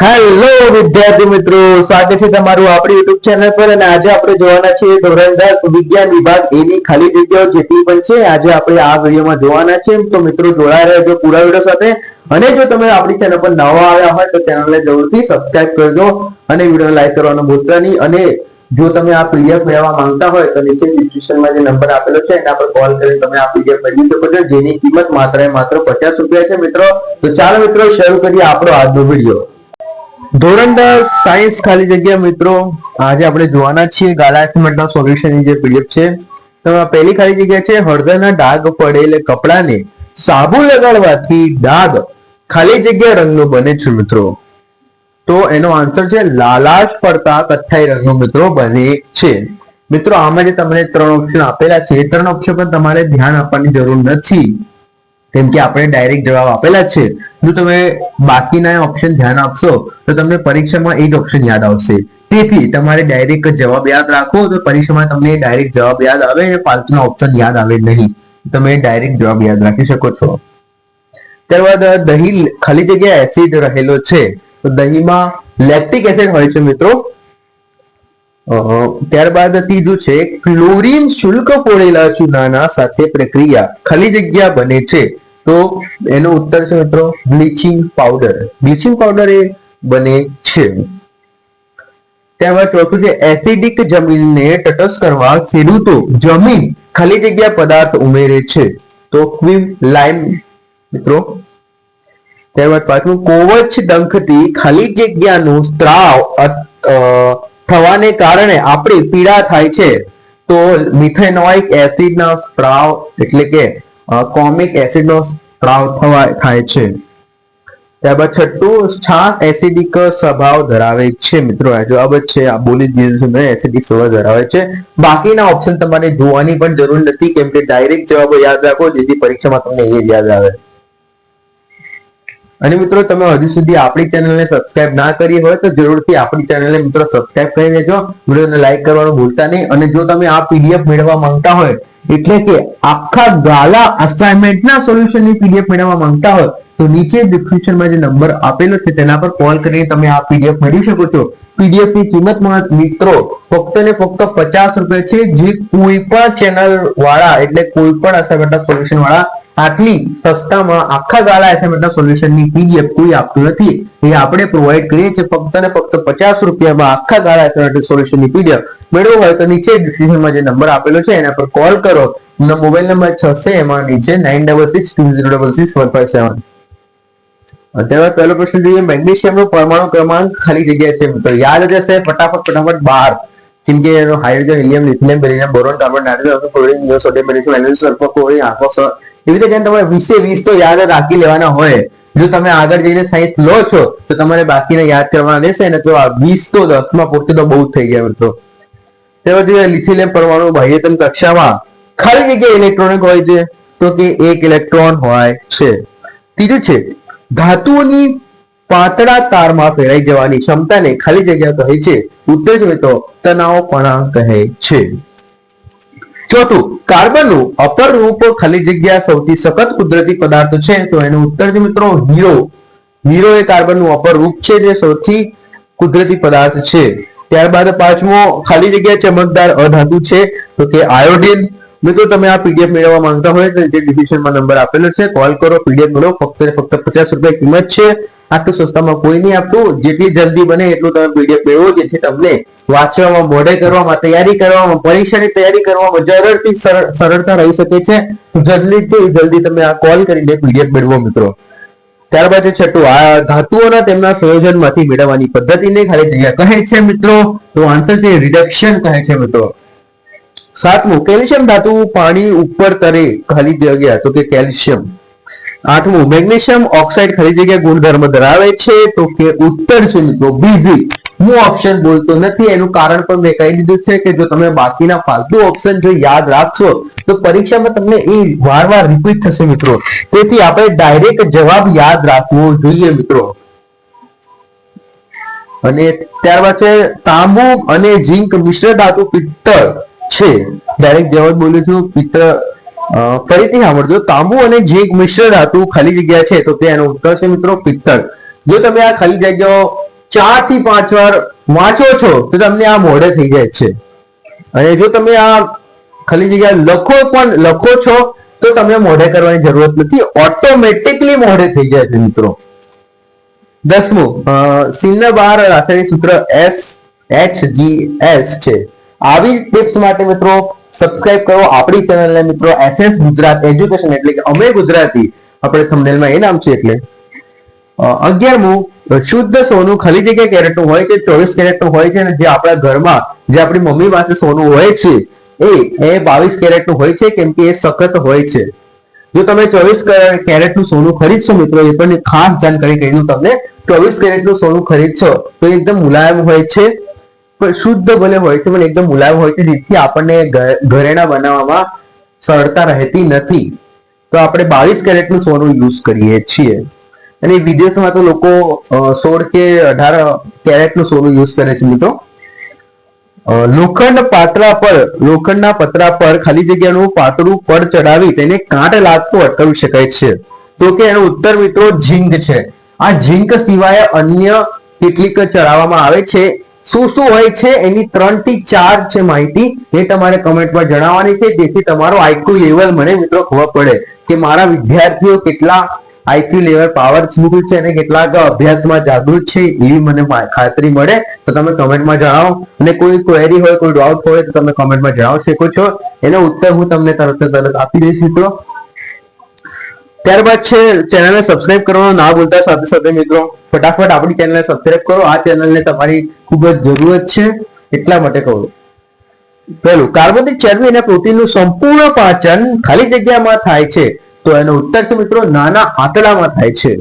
Hello વિદ્યાર્થી મિત્રો. સ્વાગત છે તમારું આપણી યુટ્યુબ ચેનલ પર. અને આજે આપણે જોવાના છીએ ધોરણ દસ, વિજ્ઞાન વિભાગ એની ખાલી જગ્યાઓ જેટલી પણ છે. આજે આપણે આ વિડીયોમાં જોવાના છે તો મિત્રો જોડાયા રહેજો પૂરા વીડિયો સાથે. અને જો તમે આપણી ચેનલ પર નવા આવ્યા હોય, તો ચેનલને જરૂરથી સબસ્ક્રાઇબ કરજો. અને વીડિયો લાઈક કરવાનું ભૂલતા નહીં. અને જો તમે આ પીડીએફ મેળવવા માંગતા હોય, તો નીચે ડિસ્ક્રિપ્શનમાં જે નંબર આપેલો છે, એના પર કોલ કરીને તમે આ પીડીએફ મેળવી શકો છો, જેની કિંમત માત્ર માત્ર પચાસ રૂપિયા છે મિત્રો. તો ચાલો મિત્રો, શરૂ કરીએ આપણો આજનો વીડિયો. ધોરણ દસ સાયન્સ ખાલી જગ્યા મિત્રો, આજે આપણે જોવાના છીએ ગાલા એસ્ટિમેટના સોલ્યુશનની જે પીડીએફ છે. તેમાં પહેલી ખાલી જગ્યા છે હળદરના ડાઘ પડેલ કપડાને સાબુ લગાડવાથી ડાઘ ખાલી જગ્યા રંગનો બને છે મિત્રો. તો એનો આન્સર છે લાલાશ પડતા કથ્થાઈ રંગનો મિત્રો બને છે. મિત્રો, આમાં જે તમને ત્રણ ઓપ્શન આપેલા છે, એ ત્રણ ઓપ્શન પર તમારે ધ્યાન આપવાની જરૂર નથી. કેમ કે આપણે ડાયરેક્ટ જવાબ આપેલા છે. જો તમે બાકીના ઓપ્શન ધ્યાન આપશો, તો તમને પરીક્ષામાં એ જ ઓપ્શન યાદ આવશે. તેથી તમારે ડાયરેક્ટ જવાબ યાદ રાખો તો પરીક્ષામાં તમને ડાયરેક્ટ જવાબ યાદ આવે અને પાછળનો ઓપ્શન યાદ આવે નહીં. તમે ડાયરેક્ટ જવાબ યાદ રાખી શકો છો. ત્યારબાદ દહીં ખાલી જગ્યા એસિડ રહેલો છે. તો દહીંમાં લેક્ટિક એસિડ હોય છે મિત્રો. ત્યારબાદ ત્રીજું છે, ક્લોરીન શુલ્ક પોળેલા ચૂનાના સાથે પ્રક્રિયા ખાલી જગ્યા બને છે. તો એનો ઉત્તર છે મિત્રો, બ્લીચિંગ પાવડર. બ્લીચિંગ પાવડર એ બને છે. ત્યારબાદ ચોથું છે, એસિડિક જમીનને તટસ્થ કરવા ખેડૂતો જમીન ખાલી જગ્યા પદાર્થ ઉમેરે છે. તો ક્વિમ લાઈમ મિત્રો. ત્યારબાદ પાછું કોવચ ડંખથી ખાલી જગ્યાનું સ્ત્રાવ થવાને કારણે આપણી પીડા થાય છે. તો મિથેનોઇક એસિડનો સ્ત્રાવ એટલે કે કોમિક એસિડનો સ્ત્રાવ થવા થાય છે. ત્યારબાદ છઠ્ઠું, છાસ એસિડિક સ્વભાવ ધરાવે છે. મિત્રો, આ જવાબ છે. આ બોલી દીધું એસિડિક સ્વભાવ ધરાવે છે. બાકીના ઓપ્શન તમારે જોવાની પણ જરૂર નથી. કેમ કે ડાયરેક્ટ જવાબો યાદ રાખો, જેથી પરીક્ષામાં તમને એ યાદ આવે. અને મિત્રો, તમે હજુ સુધી આપણી ચેનલને સબસ્ક્રાઇબ ના કરી હોય તો જરૂરથી આપણી ચેનલને મિત્રો સબસ્ક્રાઇબ કરી દેજો વિડીયોને લાઈક કરવાનું ભૂલતા નહીં. અને જો તમે આ પીડીએફ મેળવવા માંગતા હોય, એટલે કે આખા ગાલા અસાઇનમેન્ટના સોલ્યુશનની પીડીએફ મેળવવા માંગતા હોય, તો નીચે ડિસ્ક્રિપ્શનમાં જે નંબર આપેલો છે, તેના પર કોલ કરીને તમે આ પીડીએફ મેળવી શકો છો. પીડીએફની કિંમતમાં મિત્રો, ફક્ત ને ફક્ત પચાસ રૂપિયા છે, જે કોઈ પણ ચેનલ વાળા, એટલે કોઈ પણ અસાઇનમેન્ટના સોલ્યુશન વાળા આટલી સસ્તામાં આખા ગાળા એસાઇનમેન્ટના સોલ્યુશનની પીડીએફ કોઈ આપતું નથી. એ આપણે પ્રોવાઈડ કરીએ છીએ ફક્ત ને ફક્ત પચાસ રૂપિયામાં આખા ગાળા એસાઇનમેન્ટ સોલ્યુશનની પીડીએફ. મેળવવું હોય તો નીચે ડિસ્ક્રિપ્શનમાં જે નંબર આપેલો છે એના પર કોલ કરો. મોબાઈલ નંબર છ એમાં નીચે nine double six two zero double six one five seven ત્યારબાદ પહેલો પ્રશ્ન જોઈએ, મેગ્નેશિયમનો પરમાણુ ક્રમાંક ખાલી જગ્યા છે, મિત્રો. યાદ જશે ફટાફટ ફટાફટ બાર જેમ કે hydrogen helium lithium barium boron carbon nitrogen fluorine sodium barium aluminium sulphur chlorine argon એવી રીતે જેને તમારે વીસે વીસ તો યાદ રાખી લેવાના હોય. જો તમે આગળ જઈને સાયન્સ લો છો, તો તમારે બાકીને યાદ કરવાના રહેશે ને તો આ વીસ તો દસમાં પૂરતી તો બહુ થઈ ગયા મિત્રો. ત્યારબાદ જોઈએ લિથિયમ પરમાણુ બાહ્યતમ કક્ષામાં ખાલી જગ્યાએ ઇલેક્ટ્રોનિક હોય છે, તો કે એક ઇલેક્ટ્રોન હોય છે. ત્રીજું છે, ધાતુઓની પાતળા તારમાં ફેરાઈ જવાની ક્ષમતાને ખાલી જગ્યા કહે છે. ઉત્તર હોય તો તણાવપણા કહે છે. ચોથું, કાર્બનનું અપર રૂપ ખાલી જગ્યા સૌથી સખત કુદરતી પદાર્થ છે. તો એનો ઉત્તર છે મિત્રો હીરો. હીરો એ કાર્બનનું અપર રૂપ છે જે સૌથી કુદરતી પદાર્થ છે. ત્યારબાદ પાંચમો, ખાલી જગ્યા ચમકદાર અધાતુ છે, તો કે આયોડિન. મિત્રો, તમે આ પીડીએફ મેળવવા માંગતા હોય તો જે ડિસ્ક્રિપ્શનમાં નંબર આપેલો છે. કોલ કરો, પીડીએફ મેળવો, ફક્ત ફક્ત પચાસ રૂપિયા કિંમત છે. આટલું સસ્તામાં કોઈ નહીં આપતું. જેટલી જલ્દી બને એટલું તમે પીડીએફ મેળવો, જેથી તમને વાંચવામાં મોઢે કરવામાં, તૈયારી કરવામાં, પરીક્ષાની તૈયારી કરવામાં જરૂરથી સરળતા રહી શકે છે. જલ્દીથી જલ્દી તમે આ કોલ કરીને પીડીએફ મેળવો મિત્રો. ત્યારબાદ છે છઠ્ઠું, આ ધાતુઓના તેમના સંયોજનમાંથી મેળવવાની પદ્ધતિને ખાલી જગ્યા કહે છે મિત્રો. તો આન્સર છે રિડક્શન કહે છે મિત્રો. સાતમું, કેલ્શિયમ ધાતુ પાણી ઉપર તરે ખાલી જગ્યા, તો કે કેલ્શિયમ. આઠમું, મેગ્નેશિયમ ઓક્સાઇડ ખરી જગ્યા ગુણધર્મ ધરાવે છે તો કે ઉત્તર છે મિત્રો બીજી, હું ઓપ્શન બોલતો નથી, એનું કારણ પણ મેં કહી દીધું છે કે જો તમે બાકીના ફાલતુ ઓપ્શન જો યાદ રાખશો, તો પરીક્ષામાં તમને એ વાર વાર રિપીટ થશે મિત્રો. તેથી આપણે ડાયરેક્ટ જવાબ યાદ રાખવો જોઈએ મિત્રો. અને ત્યારબાદ છે, તાંબુ અને ઝીંક મિશ્ર ધાતુ પિત્તળ છે. ડાયરેક્ટ જવાબ બોલું છું, પિત્તળ ફરીથી સાંભળજો. તાંબુ અને ઝીંક મિશ્ર ધાતુ ખાલી જગ્યા છે, તો તેનો ઉત્તર છે મિત્રો પિત્તળ. જો તમે આ ખાલી જગ્યાઓ ચારથી પાંચ વાર વાંચો છો, તો તમને આ મોઢે થઈ જાય છે. અને જો તમે આ ખાલી જગ્યા લખો પણ લખો છો, તો તમને મોઢે કરવાની જરૂરત નથી. ઓટોમેટિકલી મોઢે થઈ જાય છે મિત્રો. દસમું શૂન્ય બાર રાસાયણિક સૂત્ર એસ એચ જી એસ છે. આવી ટિપ્સ માટે મિત્રો સબસ્ક્રાઇબ કરો આપણી ચેનલને મિત્રો એસએસ ગુજરાત એજ્યુકેશન એટલે કે અમે ગુજરાતી. આપણે થંબનેલમાં એ નામ છે એટલે. અગિયારમું, શુદ્ધ સોનું ખાલી જગ્યા કેરેટનું હોય કે ચોવીસ કેરેટનું હોય છે અને જે આપણા ઘરમાં જે આપણી મમ્મી પાસે સોનું હોય છે, એ એ બાવીસ કેરેટનું હોય છે કેમ કે એ સખત હોય છે. જો તમે ચોવીસ કેરેટનું સોનું ખરીદશો મિત્રો, એ પણ ખાસ જાણકારી કહી દઉં તમને ચોવીસ કેરેટનું સોનું ખરીદશો, તો એકદમ મુલાયમ હોય છે. શુદ્ધ ભલે હોય છે, પણ એકદમ મુલાયમ હોય છે, જેથી આપણને ઘરેણા બનાવવામાં સરળતા રહેતી નથી. તો આપણે બાવીસ કેરેટનું સોનું યુઝ કરીએ છીએ. અને વિદેશમાં તો લોકો સોળ કે અઢાર કેરેટનું સોનું યુઝ કરે છે મિત્રો. લોખંડ પાતળા પર, લોખંડના પતરા પર, ખાલી જગ્યાનું પાતળું પડ ચડાવી તેને કાંટ લાગતો અટકાવી શકાય છે. તો કે એનો ઉત્તર મિત્રો ઝીંક છે. આ ઝીંક સિવાય અન્ય કેટલીક ચડાવવામાં આવે છે. શું શું હોય છે એની ત્રણથી ચાર છે માહિતી એ તમારે કમેન્ટમાં જણાવવાની છે. જેથી તમારો આઈક્યુ લેવલ મને મિત્રો ખબર પડે કે મારા વિદ્યાર્થીઓ કેટલા આઈક્યુ લેવલ પાવરફુલ છે અને કેટલાક અભ્યાસમાં જાગૃત છે એવી મને ખાતરી મળે. તો તમે કમેન્ટમાં જણાવો. અને કોઈ ક્વેરી હોય, કોઈ ડાઉટ હોય, તો તમે કમેન્ટમાં જણાવી શકો છો? એનો ઉત્તર હું તમને તરત તરત આપી દઈશ મિત્રો. ત્યારબાદ છે ચેનલને સબસ્ક્રાઇબ કરવાનું ના ભૂલતા. સાથે સાથે મિત્રો, ફટાફટ આપણી ચેનલને સબસ્ક્રાઇબ કરો. આ ચેનલને તમારી ખૂબ જ જરૂરત છે, એટલા માટે કહું પહેલું, કાર્બોદિત ચરબી અને પ્રોટીનનું સંપૂર્ણ પાચન ખાલી જગ્યામાં થાય છે, તો એનો ઉત્તર છે મિત્રો નાના આંતડામાં થાય છે.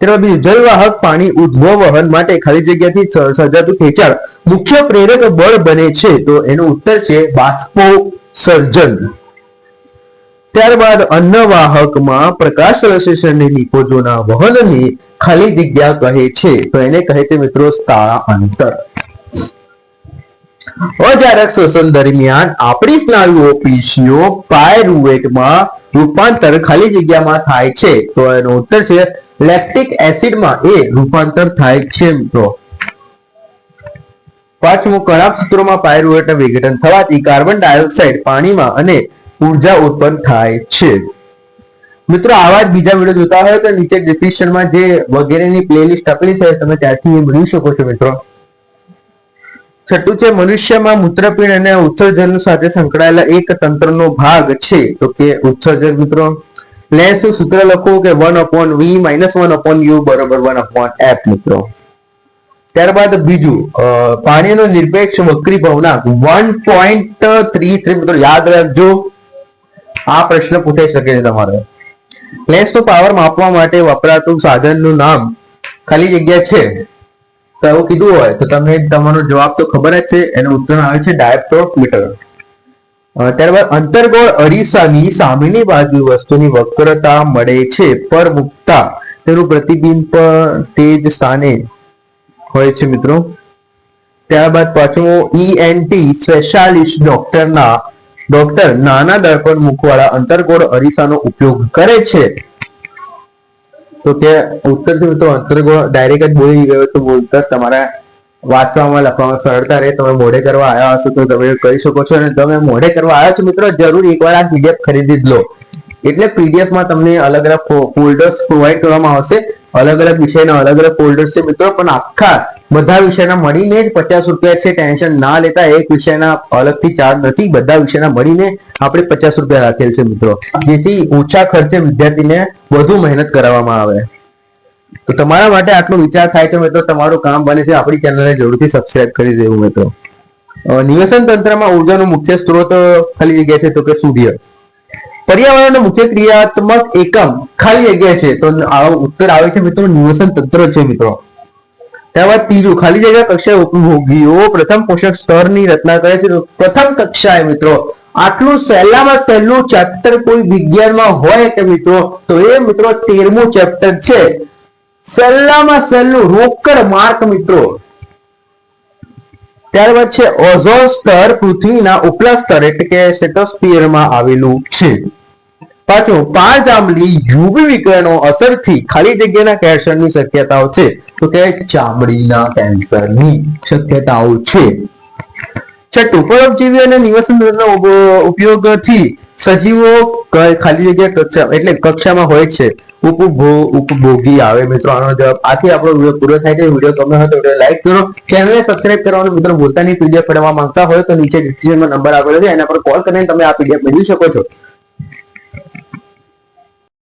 ત્યારબાદ બીજું, જલવાહક પાણી ઉદ્ભવ વહન માટે ખાલી જગ્યાથી સર્જાતું ખેંચાણ મુખ્ય પ્રેરક બળ બને છે, તો એનો ઉત્તર છે, બાષ્પોત્સર્જન. ત્યારબાદ અન્નવાહકમાં પ્રકાશ સંશ્લેષણની નિકોજોના વહનને ખાલી જગ્યા કહે છે. તો એને કહે છે મિત્રો સ્થાળા અંતર. અજારક શોષણ દરમિયાન આપણી સ્નાયુઓ, પેશીઓ પાયરુવેટમાં રૂપાંતર ખાલી જગ્યામાં થાય છે. તો એનો ઉત્તર છે, લેક્ટિક એસિડમાં એ રૂપાંતર થાય છે મિત્રો. પાંચમું કણાપ સૂત્રોમાં પાયરુવેટનું વિઘટન થવાથી કાર્બન ડાયોક્સાઇડ પાણીમાં અને ઊર્જા ઉત્પન્ન થાય છે. મિત્રો, આવા જ બીજા વીડિયો જોતા હોય તો નીચે ડિસ્ક્રિપ્શનમાં જે વગેરેની પ્લેલિસ્ટ આપેલી છે, તમે ત્યાંથી મેળવી શકો છો મિત્રો. છઠ્ઠું છે, મનુષ્યમાં મૂત્રપિંડ અને ઉત્સર્જન સાથે સંકળાયેલા એક તંત્રનો ભાગ છે. તો કે ઉત્સર્જન મિત્રો લેસનું સૂત્ર લખો કે one upon v minus one upon u બરોબર વન અપોન એફ મિત્રો. ત્યારબાદ બીજું પાણીનો નિરપેક્ષ વક્રી ભવનાંક વન પોઈન્ટ થ્રી થ્રી મિત્રો, યાદ રાખજો. આ પ્રશ્ન પૂછાઈ શકે છે તમારે. લેન્સનો પાવર માપવા માટે વપરાતું સાધનનું નામ ખાલી જગ્યા છે. તો એવું કીધું હોય તો તમને તમારો જવાબ તો ખબર જ છે. એનો ઉત્તર આવે છે ડાયપ્ટોમીટર. ત્યારબાદ અંતર્ગોળ અરીસાની સામેની બાજુ વસ્તુની વક્રતા મળે છે પર મુકતા. તેનું પ્રતિબિંબ પણ તે જ સ્થાને હોય છે મિત્રો. ત્યારબાદ પાંચમો ઈએનટી સ્પેશિયાલિસ્ટ ડોક્ટરના ડોક્ટર નાના દર્પણ મુખવાળા અંતર્ગોળ અરીસાનો ઉપયોગ કરે છે. તો કે ઉત્તરથી તો અંતર્ગોળ ડાયરેક્ટ જ બોલી ગયો તો બોલતા તમારા વાંચવામાં, લખવામાં સરળતા રહે. તમે મોઢે કરવા આવ્યા હશો તો તમે કરી શકો છો. અને તમે મોઢે કરવા આવ્યા છો મિત્રો, જરૂર એકવાર આ પીડીએફ ખરીદી જ લો. એટલે પીડીએફમાં તમને અલગ અલગ ફોલ્ડર્સ પ્રોવાઈડ કરવામાં આવશે. અલગ અલગ વિષયના અલગ અલગ ફોલ્ડર્સ છે મિત્રો, પણ આખા બધા વિષયના મળીને જ પચાસ રૂપિયા છે ટેન્શન ના લેતા એક વિષયના અલગથી ચાર્જ નથી, બધા વિષયના મળીને આપણે પચાસ રૂપિયા રાખેલ છે મિત્રો. જેથી ઓછા ખર્ચે વિદ્યાર્થીને વધુ મહેનત કરાવવામાં આવે. તો તમારા માટે આટલો વિચાર થાય છે મિત્રો, તમારું કામ બને છે, આપણી ચેનલને જરૂરથી સબસ્ક્રાઇબ કરી દેવું મિત્રો. નિવસન તંત્રમાં ઉર્જાનો મુખ્ય સ્ત્રોત ખાલી જગ્યા છે તો કે સૂર્ય. પર્યાવરણનો મુખ્ય ક્રિયાત્મક એકમ ખાલી જગ્યા છે, તો ઉત્તર આવે છે મિત્રો, નિવસન તંત્ર છે મિત્રો. ત્યારબાદ ત્રીજું, ખાલી જગ્યા કક્ષાએ ઉપભોગીઓ પ્રથમ પોષક સ્તરની રચના કરે છે. પ્રથમ કક્ષાએ મિત્રો, આટલું સહેલામાં સહેલું ચેપ્ટર કોઈ વિજ્ઞાનમાં હોય કે મિત્રો, તો એ મિત્રો તેરમું ચેપ્ટર છે. સહેલામાં સહેલું રોકડ માર્ક મિત્રો. ત્યારબાદ છે ઓઝોન સ્તર પૃથ્વીના ઉપલા સ્તર એટલે કે સ્ટેટોસ્ફિયરમાં આવેલું છે. પાછું પાંચ આંબલી યુવી વિકરણો અસરથી ખાલી જગ્યાના કેન્સરની શક્યતાઓ છે. તો કે ચામડીના કેન્સરની શક્યતાઓ છે. છઠ્ઠું, પરોપજીવી અને નિવસન ઉપયોગથી સજીવો ખાલી જગ્યા કક્ષા, એટલે કક્ષામાં હોય છે. ઉપભો, ઉપભોગી આવે. મિત્રો, આનો જવાબ આથી આપણો વીડિયો પૂરો થાય છે. વીડિયો ગમે હોય તો વીડિયો લાઈક કરો. ચેનલને સબસ્ક્રાઈબ કરવાનું મિત્રો ભૂલતા પીડીએફ પડવા માંગતા હોય તો નીચે ડિસ્ક્રિપ્શનમાં નંબર આપેલો છે. એના પર કોલ કરીને તમે આ પીડીએફ મેળવી શકો છો.